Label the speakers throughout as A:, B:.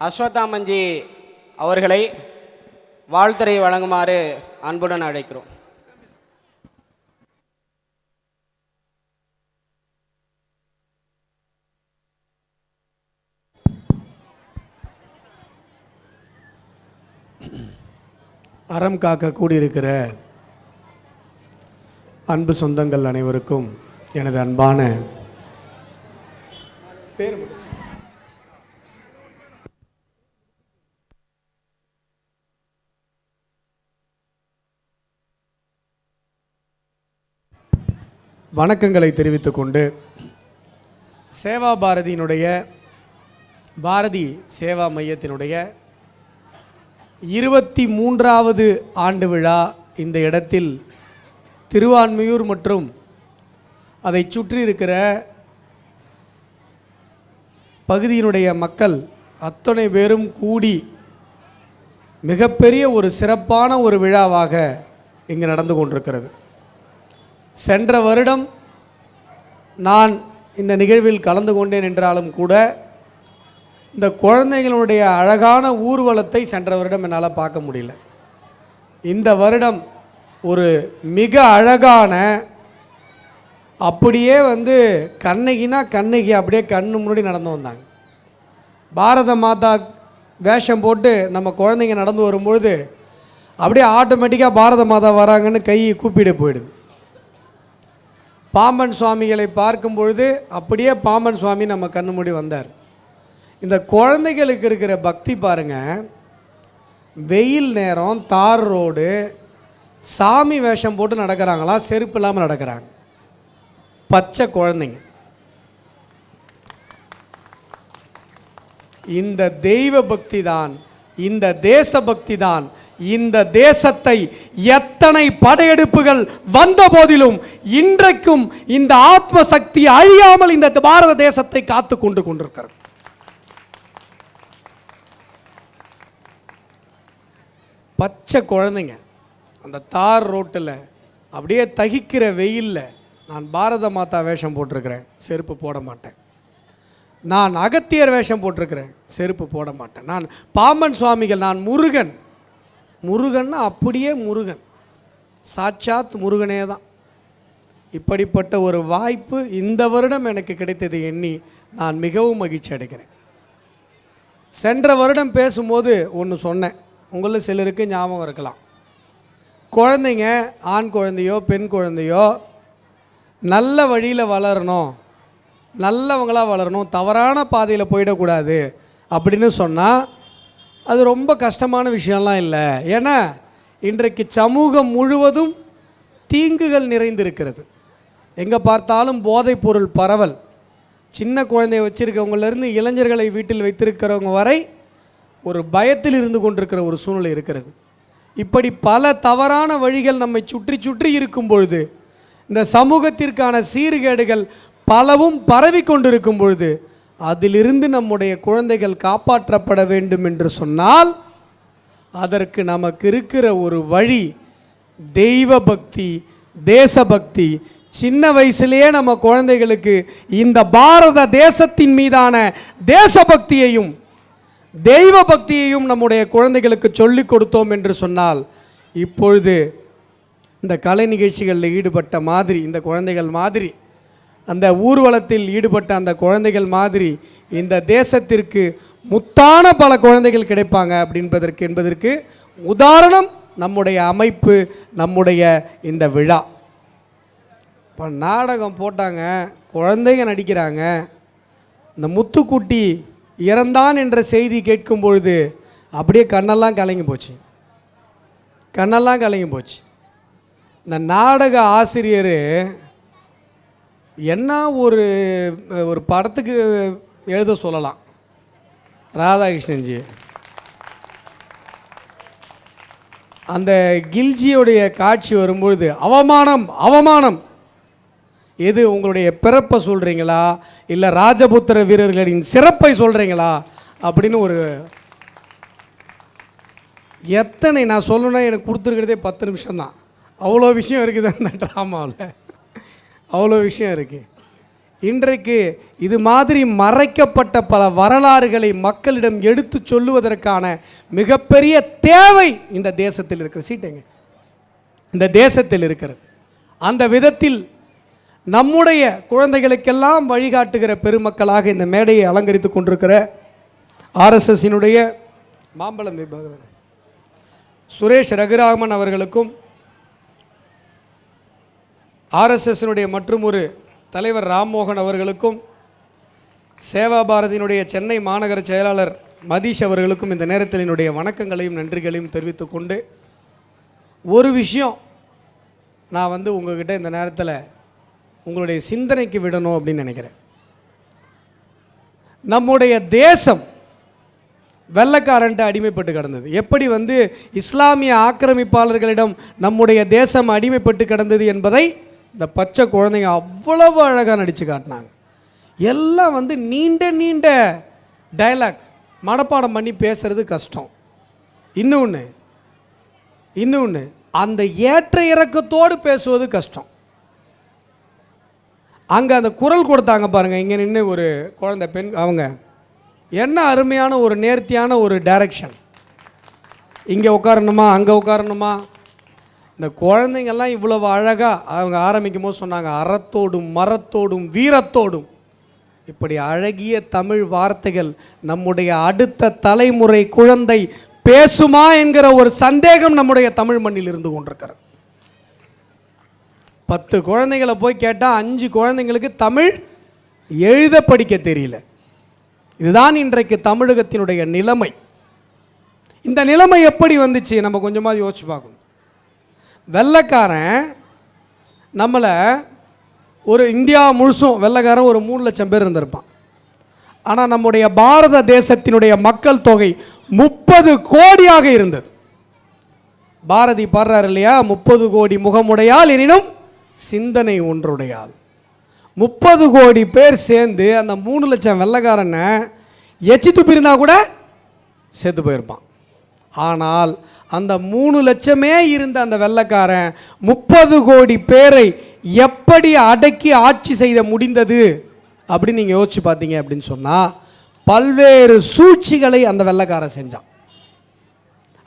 A: அஸ்வத்தாமஞ்சி அவர்களை வாழ்த்துறை வழங்குமாறு அன்புடன் அழைக்கிறோம்.
B: அறம் காக்க கூடியிருக்கிற அன்பு சொந்தங்கள் அனைவருக்கும் எனது அன்பான பேர் வணக்கங்களை தெரிவித்து கொண்டு சேவா பாரதியினுடைய பாரதி சேவா மையத்தினுடைய இருபத்தி மூன்றாவது ஆண்டு விழா இந்த இடத்தில் திருவான்மையூர் மற்றும் அதை சுற்றி இருக்கிற பகுதியினுடைய மக்கள் அத்தனை பேரும் கூடி மிகப்பெரிய ஒரு சிறப்பான ஒரு விழாவாக இங்கு நடந்து கொண்டிருக்கிறது. சென்ற வருடம் நான் இந்த நிகழ்வில் கலந்து கொண்டேன் என்றாலும் கூட இந்த குழந்தைகளுடைய அழகான ஊர்வலத்தை சென்ற வருடம் என்னால் பார்க்க முடியல. இந்த வருடம் ஒரு மிக அழகான அப்படியே வந்து கண்ணகினா கண்ணகி அப்படியே கண்ணு முன்னாடி நடந்து வந்தாங்க. பாரத மாதா வேஷம் போட்டு நம்ம குழந்தைங்க நடந்து வரும்பொழுது அப்படியே ஆட்டோமேட்டிக்காக பாரத மாதா வராங்கன்னு கை கூப்பிட போயிடுது. பாம்பன் சுவாமிகளை பார்க்கும் பொழுது அப்படியே பாம்பன் சுவாமி நம்ம கண்ணு மூடி வந்தார். இந்த குழந்தைகளுக்கு இருக்கிற பக்தி பாருங்கள் வெயில் நேரம் தார் ரோடு சாமி வேஷம் போட்டு நடக்கிறாங்களா? செருப்பு இல்லாமல் நடக்கிறாங்க. பச்சை குழந்தைங்க. இந்த தெய்வ பக்தி தான் இந்த தேச பக்தி தான் இந்த தேசத்தை எத்தனை படையெடுப்புகள் வந்த போதிலும் இன்றைக்கும் இந்த ஆத்ம சக்தி அழியாமல் இந்த பாரத தேசத்தை காத்து கொண்டு கொண்டிருக்கிறது. பச்சை குழந்தைங்க அந்த தார் ரோட்டில் அப்படியே தகிக்கிற வெயிலில் நான் பாரத மாதா வேஷம் போட்டிருக்கிறேன் செருப்பு போட மாட்டேன். நான் அகத்தியர் வேஷம் போட்டிருக்கிறேன் செருப்பு போட மாட்டேன். நான் பாம்பன் சுவாமிகள் நான் முருகன். முருகன்னா அப்படியே முருகன். சாட்சாத் முருகனே தான் இப்படிப்பட்ட ஒரு வாய்ப்பு இந்த வருடம் எனக்கு கிடைத்தது எண்ணி நான் மிகவும் மகிழ்ச்சி அடைகிறேன். சென்ற வருடம் பேசும்போது ஒன்று சொன்னேன். உங்களில் சிலருக்கு ஞாபகம் இருக்கலாம். குழந்தைங்க ஆண் குழந்தையோ பெண் குழந்தையோ நல்ல வழியில் வளரணும். நல்லவங்களாக வளரணும். தவறான பாதையில் போயிடக்கூடாது அப்படின்னு சொன்னால் அது ரொம்ப கஷ்டமான விஷயம்லாம் இல்லை. ஏன்னா இன்றைக்கு சமூகம் முழுவதும் தீங்குகள் நிறைந்திருக்கிறது. எங்கே பார்த்தாலும் போதைப்பொருள் பரவல். சின்ன குழந்தைய வச்சுருக்கவங்கலேருந்து இளைஞர்களை வீட்டில் வைத்திருக்கிறவங்க வரை ஒரு பயத்தில் இருந்து கொண்டிருக்கிற ஒரு சூழ்நிலை இருக்கிறது. இப்படி பல தவறான வழிகள் நம்மை சுற்றி சுற்றி இருக்கும் பொழுது இந்த சமூகத்திற்கான சீர்கேடுகள் பலவும் பரவி கொண்டிருக்கும் பொழுது அதிலிருந்து நம்முடைய குழந்தைகள் காப்பாற்றப்பட வேண்டும் என்று சொன்னால் அதற்கு நமக்கு இருக்கிற ஒரு வழி தெய்வ பக்தி தேசபக்தி. சின்ன வயசுலேயே நம்ம குழந்தைகளுக்கு இந்த பாரத தேசத்தின் மீதான தேசபக்தியையும் தெய்வ பக்தியையும் நம்முடைய குழந்தைகளுக்கு சொல்லிக் கொடுத்தோம் என்று சொன்னால் இப்பொழுது இந்த கலை நிகழ்ச்சிகளில் ஈடுபட்ட மாதிரி இந்த குழந்தைகள் மாதிரி அந்த ஊர்வலத்தில் ஈடுபட்ட அந்த குழந்தைகள் மாதிரி இந்த தேசத்திற்கு முத்தான பல குழந்தைகள் கிடைப்பாங்க அப்படின்றதற்கு என்பதற்கு உதாரணம் நம்முடைய அமைப்பு நம்முடைய இந்த விழா. இப்போ நாடகம் போட்டாங்க குழந்தைங்க நடிக்கிறாங்க. இந்த முத்துக்குட்டி இறந்தான் என்ற செய்தி கேட்கும் பொழுது அப்படியே கண்ணெல்லாம் கலங்கி போச்சு. கண்ணெல்லாம் கலங்கி போச்சு. இந்த நாடக ஆசிரியர் என்ன ஒரு ஒரு படத்துக்கு எழுத சொல்லலாம்? ராதாகிருஷ்ணன்ஜி. அந்த கில்ஜியோடைய காட்சி வரும்பொழுது அவமானம் அவமானம். எது உங்களுடைய பிறப்பை சொல்கிறீங்களா இல்லை ராஜபுத்திர வீரர்களின் சிறப்பை சொல்கிறீங்களா அப்படின்னு ஒரு எத்தனை நான் சொல்லணும்னா எனக்கு கொடுத்துருக்கிறதே பத்து நிமிஷம்தான். அவ்வளோ விஷயம் இருக்குது அந்த ட்ராமாவில் அவ்வளோ விஷயம் இருக்குது இன்றைக்கு இது மாதிரி மறைக்கப்பட்ட பல வரலாறுகளை மக்களிடம் எடுத்து சொல்லுவதற்கான மிகப்பெரிய தேவை இந்த தேசத்தில் இருக்கிற சீட்டைங்க இந்த தேசத்தில் இருக்கிறது. அந்த விதத்தில் நம்முடைய குழந்தைகளுக்கெல்லாம் வழிகாட்டுகிற பெருமக்களாக இந்த மேடையை அலங்கரித்து கொண்டிருக்கிற ஆர்எஸ்எஸ்ஸினுடைய மாம்பழம் விபாகம் சுரேஷ் ரகுராமன் அவர்களுக்கும் ஆர்எஸ்எஸ்னுடைய மற்றும் ஒரு தலைவர் ராம்மோகன் அவர்களுக்கும் சேவா பாரதியினுடைய சென்னை மாநகர செயலாளர் மதீஷ் அவர்களுக்கும் இந்த நேரத்தில் என்னுடைய வணக்கங்களையும் நன்றிகளையும் தெரிவித்துக்கொண்டு ஒரு விஷயம் நான் வந்து உங்கள்கிட்ட இந்த நேரத்தில் உங்களுடைய சிந்தனைக்கு விடணும் அப்படின்னு நினைக்கிறேன். நம்முடைய தேசம் வெள்ளக்காரன்ட்டு அடிமைப்பட்டு கிடந்தது. எப்படி வந்து இஸ்லாமிய ஆக்கிரமிப்பாளர்களிடம் நம்முடைய தேசம் அடிமைப்பட்டு கிடந்தது என்பதை இந்த பச்சை குழந்தைங்க அவ்வளவு அழகாக நடித்து காட்டினாங்க. எல்லாம் வந்து நீண்ட நீண்ட டயலாக் மனப்பாடம் பண்ணி பேசுகிறது கஷ்டம். இன்னொன்று இன்னொன்று அந்த ஏற்ற இறக்கத்தோடு பேசுவது கஷ்டம். அங்கே அந்த குரல் கொடுத்தாங்க பாருங்கள் இங்கே நின்று ஒரு குழந்தை பெண் அவங்க. என்ன அருமையான ஒரு நேர்த்தியான ஒரு டைரக்ஷன் இங்கே உட்காரணுமா அங்கே உட்காரணுமா? இந்த குழந்தைங்கெல்லாம் இவ்வளவு அழகாக அவங்க ஆரம்பிக்கும் போது சொன்னாங்க அறத்தோடும் மரத்தோடும் வீரத்தோடும். இப்படி அழகிய தமிழ் வார்த்தைகள் நம்முடைய அடுத்த தலைமுறை குழந்தை பேசுமா என்கிற ஒரு சந்தேகம் நம்முடைய தமிழ் மண்ணில் இருந்து கொண்டிருக்கிறது. பத்து குழந்தைகளை போய் கேட்டால் அஞ்சு குழந்தைங்களுக்கு தமிழ் எழுத படிக்க தெரியல. இதுதான் இன்றைக்கு தமிழகத்தினுடைய நிலைமை. இந்த நிலைமை எப்படி வந்துச்சு? நம்ம கொஞ்சமாக யோசிச்சு பார்க்கணும். வெள்ளைக்காரன் நம்மளை ஒரு இந்தியா முழுசும் வெள்ளைக்காரன் ஒரு மூணு லட்சம் பேர் இருந்திருப்பான். ஆனால் நம்முடைய பாரத தேசத்தினுடைய மக்கள் தொகை முப்பது கோடியாக இருந்தது. பாரதி பாடுறார் இல்லையா? முப்பது கோடி முகமுடையால் எனினும் சிந்தனை ஒன்றுடையால் முப்பது கோடி பேர் சேர்ந்து அந்த மூணு லட்சம் வெள்ளைக்காரனை எச்சி துப்பிருந்தா கூட சேர்த்து போயிருப்பான். ஆனால் அந்த மூணு லட்சமே இருந்த அந்த வெள்ளக்காரன் முப்பது கோடி பேரை எப்படி அடக்கி ஆட்சி செய்த முடிந்தது? அப்படின்னு நீங்கள் யோசிச்சு பார்த்தீங்க அப்படின்னு சொன்னால் பல்வேறு சூழ்ச்சிகளை அந்த வெள்ளக்காரன் செஞ்சான்.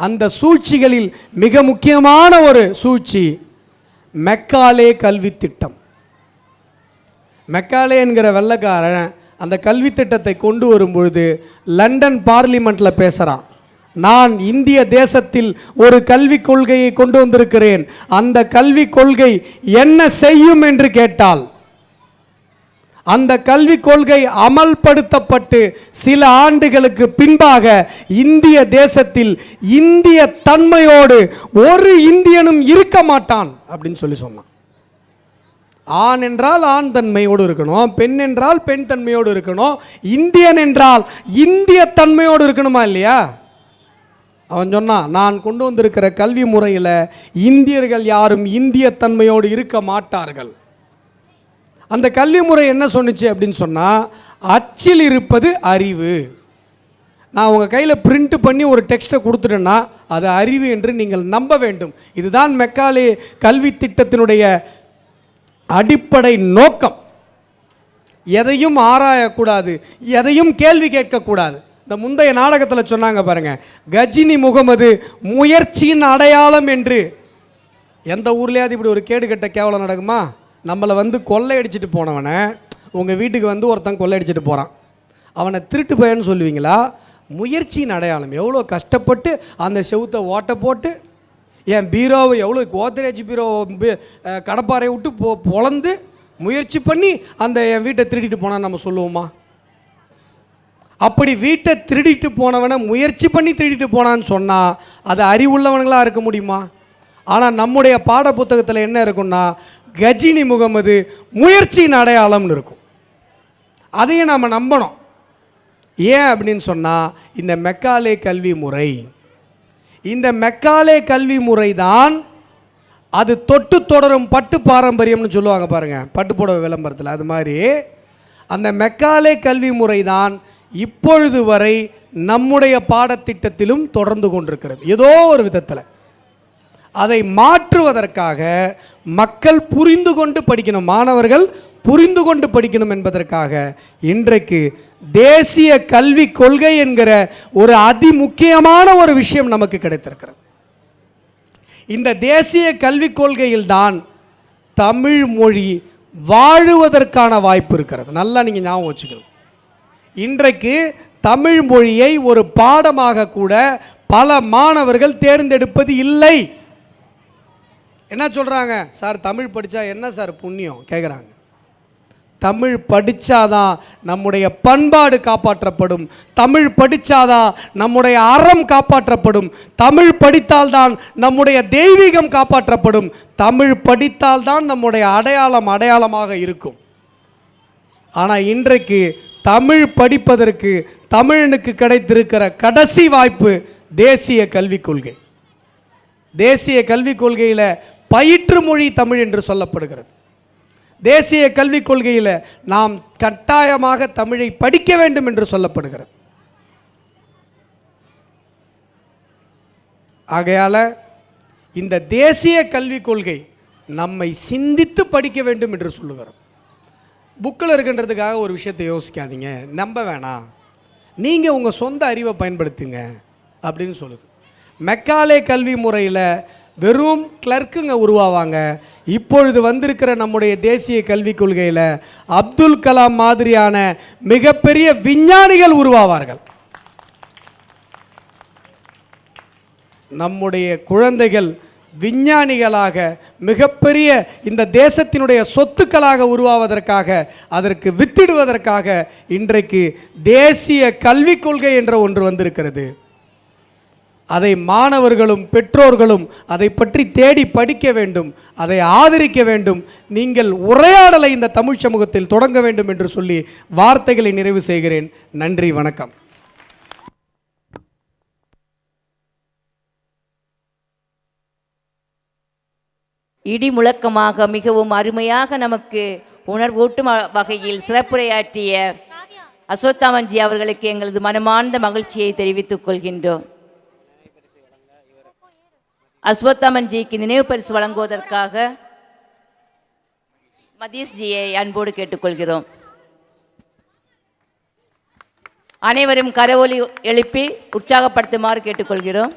B: அந்த சூழ்ச்சிகளில் மிக முக்கியமான ஒரு சூழ்ச்சி மெக்காலே கல்வி திட்டம். மெக்காலே என்கிற வெள்ளக்காரன் அந்த கல்வி திட்டத்தை கொண்டு வரும் பொழுது லண்டன் பார்லிமெண்ட்டில் பேசுகிறான் நான் இந்திய தேசத்தில் ஒரு கல்விக் கொள்கையை கொண்டு வந்திருக்கிறேன். அந்த கல்விக் கொள்கை என்ன செய்யும் என்று கேட்டால் அந்த கல்விக் கொள்கை அமல்படுத்தப்பட்டு சில ஆண்டுகளுக்கு பின்பாக இந்திய தேசத்தில் இந்திய தன்மையோடு ஒரு இந்தியனும் இருக்க மாட்டான் அப்படின்னு சொல்லி சொன்னான். ஆண் என்றால் ஆண் தன்மையோடு இருக்கணும் பெண் என்றால் பெண் தன்மையோடு இருக்கணும் இந்தியன் என்றால் இந்திய தன்மையோடு இருக்கணுமா இல்லையா? அவன் சொன்னான் நான் கொண்டு வந்திருக்கிற கல்வி முறையில் இந்தியர்கள் யாரும் இந்திய தன்மையோடு இருக்க மாட்டார்கள். அந்த கல்வி முறை என்ன சொன்னுச்சு அப்படின்னு சொன்னால் அச்சில் இருப்பது அறிவு. நான் உங்கள் கையில் பிரிண்ட் பண்ணி ஒரு டெக்ஸ்ட்டை கொடுத்துட்டேன்னா அது அறிவு என்று நீங்கள் நம்ப வேண்டும். இதுதான் மெக்காலே கல்வி திட்டத்தினுடைய அடிப்படை நோக்கம். எதையும் ஆராயக்கூடாது எதையும் கேள்வி கேட்கக்கூடாது. இந்த முந்தைய நாடகத்தில் சொன்னாங்க பாருங்கள் கஜினி முகமது முயற்சியின் அடையாளம் என்று. எந்த ஊர்லேயாவது இப்படி ஒரு கேடுகட்ட கேவலம் நடக்குமா? நம்மளை வந்து கொள்ளையடிச்சிட்டு போனவனை உங்கள் வீட்டுக்கு வந்து ஒருத்தன் கொள்ளையடிச்சிட்டு போகிறான் அவனை திருட்டு பையன்னு சொல்லுவீங்களா? முயற்சியின் அடையாளம். எவ்வளோ கஷ்டப்பட்டு அந்த செவுத்தை ஓட்ட போட்டு என் பீரோவை எவ்வளோ கோத்ரேஜ் பீரோ கடப்பாறை விட்டு பொ பொழந்து முயற்சி பண்ணி அந்த என் வீட்டை திருடிட்டு போனான்னு நம்ம சொல்லுவோமா? அப்படி வீட்டை திருடிட்டு போனவனை முயற்சி பண்ணி திருடிட்டு போனான்னு சொன்னால் அது அறிவுள்ளவனுங்களாக இருக்க முடியுமா? ஆனால் நம்முடைய பாட புத்தகத்தில் என்ன இருக்குன்னா கஜினி முகமது முயற்சியின் அடையாளம்னு இருக்கும். அதையும் நாம் நம்பணும். ஏன் அப்படின்னு சொன்னால் இந்த மெக்காலே கல்வி முறை இந்த மெக்காலே கல்வி முறை தான் அது தொட்டு தொடரும் பட்டு பாரம்பரியம்னு சொல்லுவாங்க பாருங்கள் பட்டு புடவை விளம்பரத்தில் அது மாதிரி. அந்த மெக்காலே கல்வி முறை தான் இப்பொழுது வரை நம்முடைய பாடத்திட்டத்திலும் தொடர்ந்து கொண்டிருக்கிறது. ஏதோ ஒரு விதத்தில். அதை மாற்றுவதற்காக மக்கள் புரிந்து கொண்டு படிக்கணும். மாணவர்கள் புரிந்து கொண்டு படிக்கணும் என்பதற்காக இன்றைக்கு தேசிய கல்வி கொள்கை என்கிற ஒரு அதிமுக்கியமான ஒரு விஷயம் நமக்கு கிடைத்திருக்கிறது. இந்த தேசிய கல்விக் கொள்கையில்தான் தமிழ் மொழி வாழுவதற்கான வாய்ப்பு இருக்கிறது. நல்லா நீங்கள் ஞாபகம் வச்சுக்கணும். இன்றைக்கு தமிழ் மொழியை ஒரு பாடமாக கூட பல மாணவர்கள் தேர்ந்தெடுப்பது இல்லை. என்ன சொல்கிறாங்க சார் தமிழ் படித்தா என்ன சார் புண்ணியம்? கேட்குறாங்க தமிழ் படித்தாதான் நம்முடைய பண்பாடு காப்பாற்றப்படும். தமிழ் படித்தாதான் நம்முடைய அறம் காப்பாற்றப்படும். தமிழ் படித்தால்தான் நம்முடைய தெய்வீகம் காப்பாற்றப்படும். தமிழ் படித்தால்தான் நம்முடைய அடையாளம் அடையாளமாக இருக்கும். ஆனால் இன்றைக்கு தமிழ் படிப்பதற்கு தமிழனுக்கு கிடைத்திருக்கிற கடைசி வாய்ப்பு தேசிய கல்விக் கொள்கை. தேசிய கல்விக் கொள்கையில் பயிற்று மொழி தமிழ் என்று சொல்லப்படுகிறது. தேசிய கல்விக் கொள்கையில் நாம் கட்டாயமாக தமிழை படிக்க வேண்டும் என்று சொல்லப்படுகிறது. ஆகையால் இந்த தேசிய கல்விக் கொள்கை நம்மை சிந்தித்து படிக்க வேண்டும் என்று சொல்லுகிறது புக்கில் இருக்கின்றதுக்காக ஒரு விஷயத்தை யோசிக்காதீங்க. நம்ப வேணாம். நீங்கள் உங்கள் சொந்த அறிவை பயன்படுத்துங்க அப்படின்னு சொல்லுது. மெக்காலே கல்வி முறையில் வெறும் கிளர்க்குங்க உருவாவாங்க. இப்பொழுது வந்திருக்கிற நம்முடைய தேசிய கல்விக் கொள்கையில் அப்துல் கலாம் மாதிரியான மிகப்பெரிய விஞ்ஞானிகள் உருவாவார்கள். நம்முடைய குழந்தைகள் விஞ்ஞானிகளாக மிகப்பெரிய இந்த தேசத்தினுடைய சொத்துக்களாக உருவாவதற்காக அதற்கு வித்திடுவதற்காக இன்றைக்கு தேசிய கல்விக் கொள்கை என்ற ஒன்று வந்திருக்கிறது. அதை மாணவர்களும் பெற்றோர்களும் அதை பற்றி தேடி படிக்க வேண்டும் அதை ஆதரிக்க வேண்டும். நீங்கள் உரையாடலை இந்த தமிழ் சமூகத்தில் தொடங்க வேண்டும் என்று சொல்லி வார்த்தைகளை நிறைவு செய்கிறேன். நன்றி வணக்கம்.
C: இடி முழக்கமாக மிகவும் அருமையாக நமக்கு உணர்வூட்டும் வகையில் சிறப்புரையாற்றிய அஸ்வத்தாமன்ஜி அவர்களுக்கு எங்களது மனமார்ந்த மகிழ்ச்சியை தெரிவித்துக் கொள்கின்றோம். அஸ்வத்தாமன்ஜிக்கு நினைவு பரிசு வழங்குவதற்காக மதீஷ்ஜியை அன்போடு கேட்டுக்கொள்கிறோம். அனைவரும் கரவொலி எழுப்பி உற்சாகப்படுத்துமாறு கேட்டுக்கொள்கிறோம்.